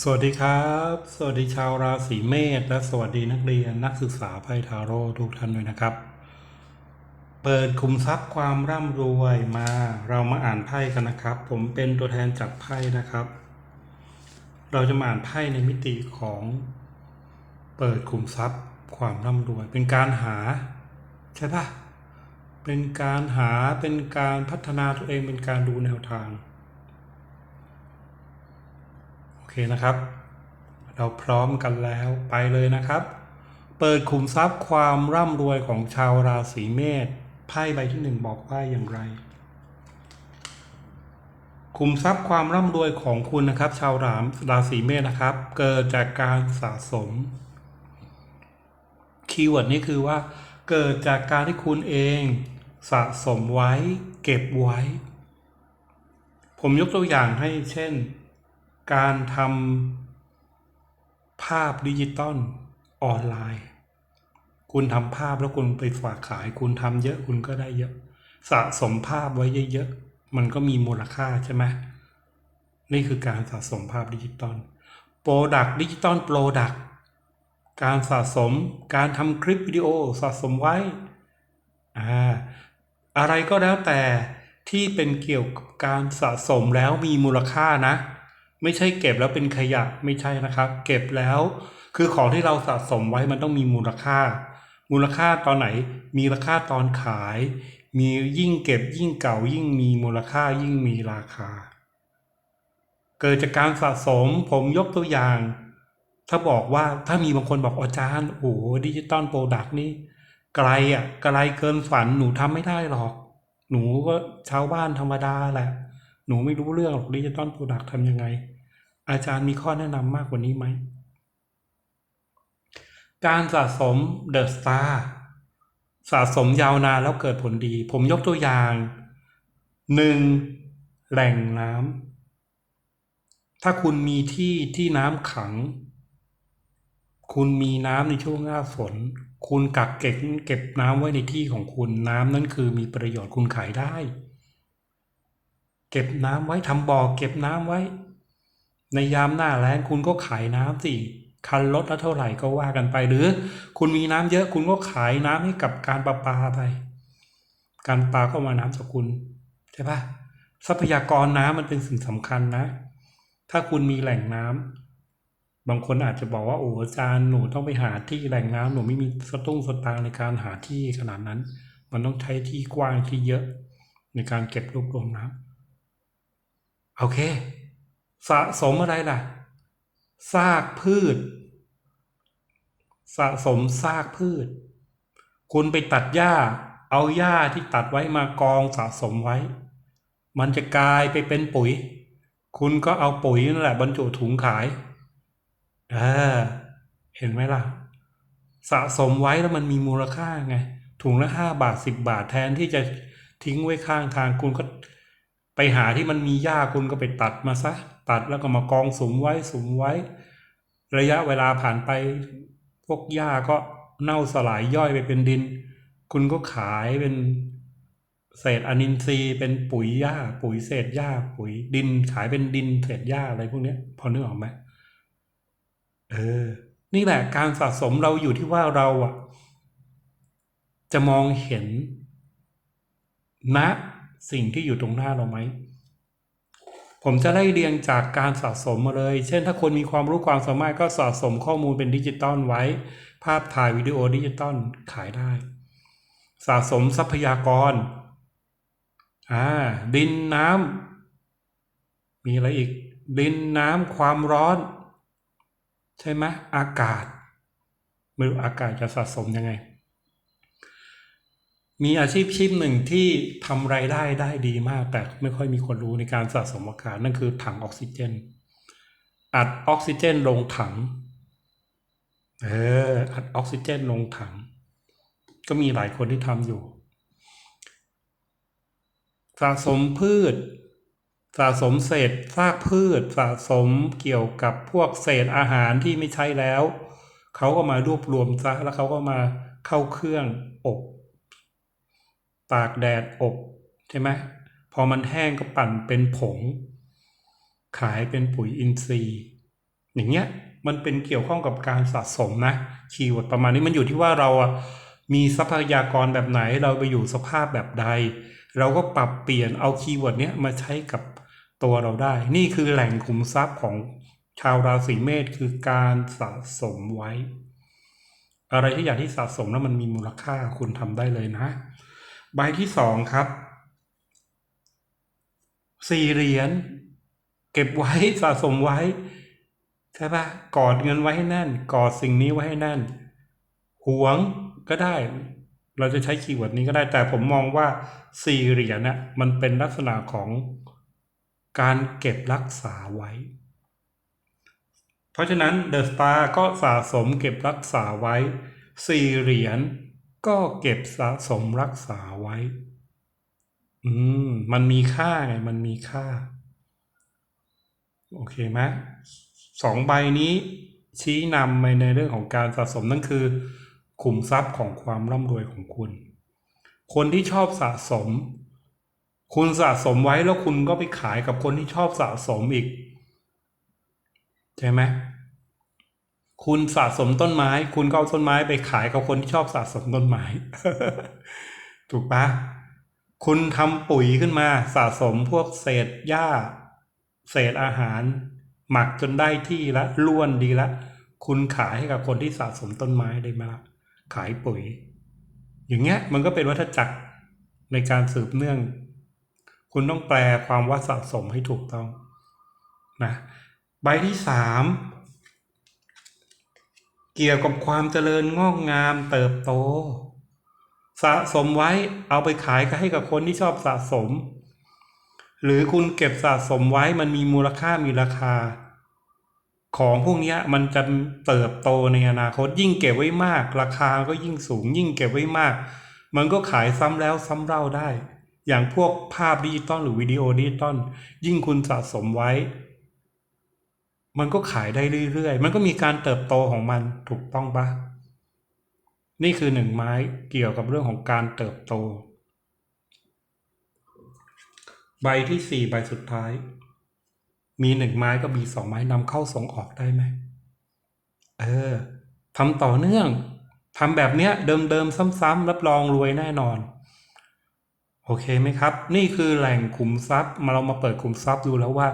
สวัสดีครับ สวัสดีชาวราศีเมษและสวัสดีนักเรียนนักศึกษาไพ่ทาโร่ทุกท่านด้วยนะครับ เปิดคุมทรัพย์ความร่ำรวยมาเรามาอ่านไพ่กันนะครับ ผมเป็นตัวแทนจับไพ่นะครับ เราจะมาอ่านไพ่ในมิติของ เปิดคุมทรัพย์ความร่ำรวย เป็นการหา ใช่ปะเป็นการหาเป็นการพัฒนาตัวเองเป็นการดูแนวทาง โอ เคนะครับ เราพร้อมกันแล้วไปเลยนะครับ เปิดขุมทรัพย์ความร่ำรวยของชาวราศีเมษไพ่ใบที่หนึ่งบอกว่าอย่างไรขุมทรัพย์ความร่ำรวยของคุณนะครับ ชาวรามราศีเมษนะครับ เกิดจากการสะสมคีย์เวิร์ดนี้คือว่า เกิดจากการที่คุณเองสะสมไว้ เก็บไว้ ผมยกตัวอย่างให้เช่น การทำภาพดิจิตอลออนไลน์ คุณทำภาพแล้วคุณไปฝากขาย คุณทำเยอะคุณก็ได้เยอะ สะสมภาพไว้เยอะๆ มันก็มีมูลค่าใช่ไหมนี่คือการสะสมภาพดิจิตอลโปรดักดิจิตอลโปรดักการสะสมการทำคลิปวิดีโอสะสมไว้อ่าอะไรก็แล้วแต่ที่เป็นเกี่ยวกับการสะสมแล้วมีมูลค่านะ ไม่ใช่เก็บแล้วเป็นขยะไม่ใช่นะครับ เก็บแล้ว คือของที่เราสะสมไว้มันต้องมีมูลค่า มูลค่าตอนไหน มีราคาตอนขาย มียิ่งเก็บยิ่งเก่ายิ่งมีมูลค่ายิ่งมีราคา เกิดจากการสะสมผมยกตัวอย่าง ถ้าบอกว่าถ้ามีบางคนบอกอาจารย์โอ้ดิจิตอลโปรดักต์นี่ไกลอะไกลเกินฝันหนูทำไม่ได้หรอก หนูก็ชาวบ้านธรรมดาแหละ หนูไม่รู้เรื่องหรอกดิจิตอลโปรดักต์ทำยังไง อาจารย์มีข้อแนะนำมากกว่านี้ไหม การสะสมเดอะสตาร์สะสมยาวนานแล้วเกิดผลดี ผมยกตัวอย่างหนึ่งแหล่งน้ำถ้าคุณมีที่ที่น้ำขัง คุณมีน้ำในช่วงหน้าฝน คุณกักเก็บเก็บน้ำไว้ในที่ของคุณน้ำนั่นคือมีประโยชน์คุณขายได้ เก็บน้ำไว้ทำบ่อเก็บน้ำไว้ ในยามหน้าแล้งคุณก็ขายน้ำสิคันรถละเท่าไหร่ก็ว่ากันไป หรือคุณมีน้ำเยอะคุณก็ขายน้ำให้กับการประปาไป การประปาก็มาน้ำจากคุณใช่ปะทรัพยากรน้ำมันเป็นสิ่งสำคัญนะ ถ้าคุณมีแหล่งน้ำบางคนอาจจะบอกว่าโอ้อาจารย์หนูต้องไปหาที่แหล่งน้ำหนูไม่มีสตุ้งสตางในการหาที่ขนาดนั้น มันต้องใช้ที่กว้างที่เยอะในการเก็บรวบรวมน้ำ โอเค สะสมอะไรล่ะ ซากพืช สะสมซากพืช คุณไปตัดหญ้า เอาหญ้าที่ตัดไว้มากองสะสมไว้ มันจะกลายไปเป็นปุ๋ย คุณก็เอาปุ๋ยนั่นแหละบรรจุถุงขายเออเห็นไหมล่ะ สะสมไว้แล้วมันมีมูลค่าไง ถุงละห้าบาทสิบบาทแทนที่จะทิ้งไว้ข้างทางคุณก็ ไปหาที่มันมีหญ้าคุณก็ไปตัดมาซะ ตัดแล้วก็มากองสุมไว้สุมไว้ ระยะเวลาผ่านไป พวกหญ้าก็เน่าสลายย่อยไปเป็นดิน คุณก็ขายเป็นเศษอนินทรีย์เป็นปุ๋ยหญ้า ปุ๋ยเศษหญ้า ปุ๋ยดิน ขายเป็นดินเศษหญ้าอะไรพวกเนี้ยพอนึกออกไหมเออ นี่แหละการสะสมเราอยู่ที่ว่าเราอะจะมองเห็นณ สิ่งที่อยู่ตรงหน้าเราไหม ผมจะได้เรียงจากการสะสมมาเลย เช่นถ้าคนมีความรู้ความสามารถก็สะสมข้อมูลเป็นดิจิตอลไว้ ภาพถ่ายวิดีโอดิจิตอลขายได้ สะสมทรัพยากร อ่า ดินน้ำ มีอะไรอีก ดินน้ำความร้อน ใช่ไหมอากาศ ไม่รู้อากาศจะสะสมยังไง มีอาชีพชีพหนึ่งที่ทำไรายได้ได้ดีมาก แต่ไม่ค่อยมีคนรู้ในการสะสมอากาศนั่นคือถังออกซิเจน อัดออกซิเจนลงถัง เออ อัดออกซิเจนลงถัง ก็มีหลายคนที่ทำอยู่ สะสมพืช สะสมเศษซากพืช สะสมเกี่ยวกับพวกเศษอาหารที่ไม่ใช่แล้ว เขาก็มารวบรวมซะแล้วเขาก็มาเข้าเครื่องอบ ตากแดดอบใช่ไหมพอมันแห้งก็ปั่นเป็นผง ขายเป็นปุ๋ยอินทรีย์ อย่างเงี้ยมันเป็นเกี่ยวข้องกับการสะสมนะคีย์เวิร์ดประมาณนี้มันอยู่ที่ว่าเราอะมีทรัพยากรแบบไหนเราไปอยู่สภาพแบบใด เราก็ปรับเปลี่ยนเอาคีย์เวิร์ดเนี้ยมาใช้กับตัวเราได้ นี่คือแหล่งขุมทรัพย์ของชาวราศีเมษคือการสะสมไว้ อะไรที่อย่างที่สะสมแล้วมันมีมูลค่าคุณทำได้เลยนะ ใบที่สองครับสี่เหรียญเก็บไว้สะสมไว้ใช่ปะกอดเงินไว้ให้แน่น กอดสิ่งนี้ไว้ให้แน่นหวงก็ได้ เราจะใช้คีย์เวิร์ดนี้ก็ได้ แต่ผมมองว่าสี่เหรียญน่ะมันเป็นลักษณะของการเก็บรักษาไว้ เพราะฉะนั้นเดอะสตาร์ก็สะสมเก็บรักษาไว้สี่เหรียญ ก็เก็บสะสมรักษาไว้ อืม มันมีค่าไง มันมีค่า โอเคไหมสองใบนี้ชี้นำไปในเรื่องของการสะสมนั่นคือขุมทรัพย์ของความร่ำรวยของคุณ คนที่ชอบสะสม คุณสะสมไว้แล้วคุณก็ไปขายกับคนที่ชอบสะสมอีก ใช่ไหม คุณสะสมต้นไม้ คุณก็เอาต้นไม้ไปขายกับคนที่ชอบสะสมต้นไม้ ถูกปะคุณทำปุ๋ยขึ้นมาสะสมพวกเศษหญ้า เศษอาหาร หมักจนได้ที่ละล้วนดีละ คุณขายให้กับคนที่สะสมต้นไม้ได้ไหมล่ะขายปุ๋ย อย่างเงี้ยมันก็เป็นวัฏจักรในการสืบเนื่อง คุณต้องแปลความว่าสะสมให้ถูกต้องนะใบที่สาม เกี่ยวกับความเจริญงอกงามเติบโต สะสมไว้เอาไปขายก็ให้กับคนที่ชอบสะสม หรือคุณเก็บสะสมไว้มันมีมูลค่ามีราคา ของพวกนี้มันจะเติบโตในอนาคตยิ่งเก็บไว้มาก ราคาก็ยิ่งสูง ยิ่งเก็บไว้มาก มันก็ขายซ้ำแล้วซ้ำเล่าได้ อย่างพวกภาพดิจิตอลหรือวิดีโอดิจิตอลยิ่งคุณสะสมไว้ มันก็ขายได้เรื่อยๆ มันก็มีการเติบโตของมันถูกต้องปะนี่คือหนึ่งไม้เกี่ยวกับเรื่องของการเติบโต ใบที่สี่ใบสุดท้าย มีหนึ่งไม้ก็มีสองไม้นำเข้าส่งออกได้ไหมเออทำต่อเนื่องทำแบบเนี้ยเดิมๆซ้ำๆรับรองรวยแน่นอน โอเคไหมครับ นี่คือแหล่งขุมทรัพย์มาเรามาเปิดขุมทรัพย์ดูแล้วว่า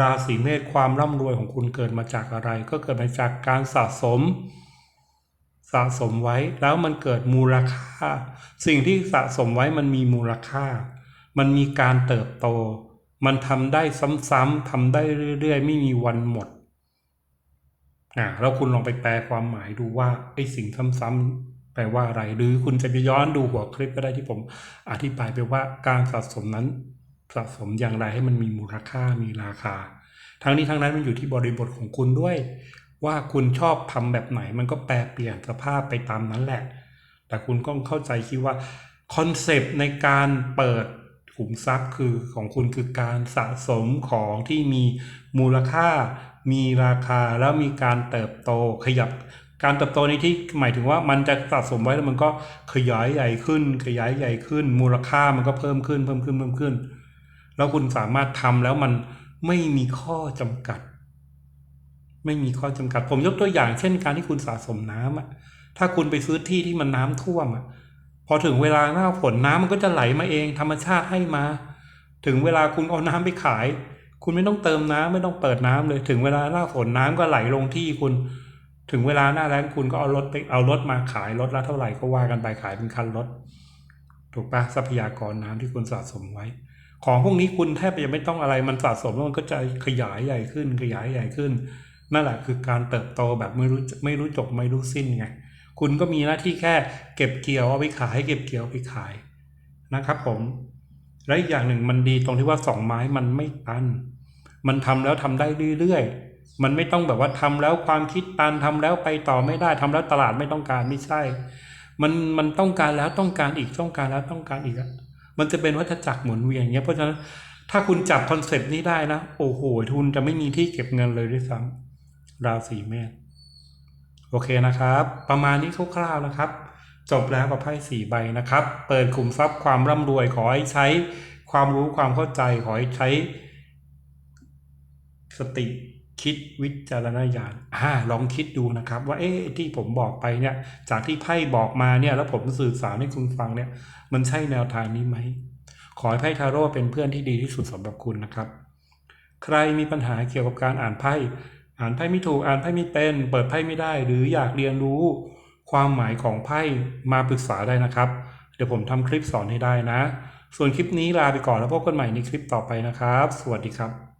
ราศีเมษความร่ำรวยของคุณเกิดมาจากอะไร ก็เกิดมาจากการสะสม สะสมไว้แล้วมันเกิดมูลค่า สิ่งที่สะสมไว้มันมีมูลค่า มันมีการเติบโต มันทำได้ซ้ำๆทำได้เรื่อยๆ ไม่มีวันหมดอ่าแล้วคุณลองไปแปลความหมายดูว่าไอ้สิ่งซ้ำๆ แปลว่าอะไร หรือคุณจะไปย้อนดูหัวคลิปก็ได้ที่ผมอธิบายไปว่าการสะสมนั้นสะสมอย่างไรให้มันมีมูลค่ามีราคา ทั้งนี้ทั้งนั้นมันอยู่ที่บริบทของคุณด้วย ว่าคุณชอบทำแบบไหน มันก็แปลเปลี่ยนสภาพไปตามนั้นแหละ แต่คุณก็เข้าใจคิดว่าคอนเซปต์ในการเปิดขุมทรัพย์คือของคุณคือการสะสมของที่มีมูลค่า มีราคาแล้วมีการเติบโตขยับ การเติบโตในที่หมายถึงว่ามันจะสะสมไว้แล้วมันก็ขยายใหญ่ขึ้น ขยายใหญ่ขึ้น มูลค่ามันก็เพิ่มขึ้นเพิ่มขึ้นเพิ่มขึ้น แล้วคุณสามารถทำแล้วมันไม่มีข้อจำกัด ไม่มีข้อจำกัด ผมยกตัวอย่าง เช่น การที่คุณสะสมน้ำอะถ้าคุณไปซื้อที่ที่มันน้ำท่วมอะพอถึงเวลาหน้าฝนน้ำมันก็จะไหลมาเอง ธรรมชาติให้มา ถึงเวลาคุณเอาน้ำไปขาย คุณไม่ต้องเติมน้ำไม่ต้องเปิดน้ำเลย ถึงเวลาหน้าฝนน้ำก็ไหลลงที่คุณ ถึงเวลาหน้าแล้งคุณก็เอารถไปเอารถมาขายรถละเท่าไหร่ก็ว่ากันไปขายเป็นคันรถ ถูกปะทรัพยากรน้ำที่คุณสะสมไว้ ของพวกนี้คุณแทบจะไม่ต้องอะไรมันสะสมแล้วมันก็จะขยายใหญ่ขึ้น ขยายใหญ่ขึ้น นั่นแหละคือการเติบโตแบบไม่รู้ไม่รู้จบไม่รู้สิ้นไงคุณก็มีหน้าที่แค่เก็บเกี่ยวเอาไปขาย เก็บเกี่ยวไปขายนะครับ ผม และอีกอย่างหนึ่งมันดีตรงที่ว่าสองไม้มันไม่ตัน มันทำแล้วทำได้เรื่อยๆ มันไม่ต้องแบบว่าทำแล้วความคิดตันทำแล้วไปต่อไม่ได้ทำแล้วตลาดไม่ต้องการไม่ใช่ มันมันต้องการแล้วต้องการอีกต้องการแล้วต้องการอีกอะมันจะเป็นวัฏจักรหมุนเวียนอย่างเงี้ยเพราะฉะนั้นถ้าคุณจับคอนเซปต์นี้ได้นะ โอ้โห ทุนจะไม่มีที่เก็บเงินเลยด้วยซ้ำราศีเมษโอเคนะครับ ประมาณนี้คร่าวๆนะครับ จบแล้วกับไพ่สี่ใบนะครับ เปิดกลุ่มทรัพย์ความร่ำรวยขอให้ใช้ความรู้ความเข้าใจขอให้ใช้สติ คิดวิจารณญาณอ่าลองคิดดูนะครับ ว่าเอ๊ะที่ผมบอกไปเนี่ยจากที่ไพ่บอกมาเนี่ยแล้วผมสื่อสารให้คุณฟังเนี่ยมันใช่แนวทางนี้ไหมขอให้ไพ่ทาโร่เป็นเพื่อนที่ดีที่สุดสำหรับคุณนะครับ ใครมีปัญหาเกี่ยวกับการอ่านไพ่อ่านไพ่ไม่ถูกอ่านไพ่ไม่เป็น เปิดไพ่ไม่ได้ หรืออยากเรียนรู้ ความหมายของไพ่มาปรึกษาได้นะครับ เดี๋ยวผมทำคลิปสอนให้ได้นะ ส่วนคลิปนี้ลาไปก่อนแล้วพบกันใหม่ในคลิปต่อไปนะครับ สวัสดีครับ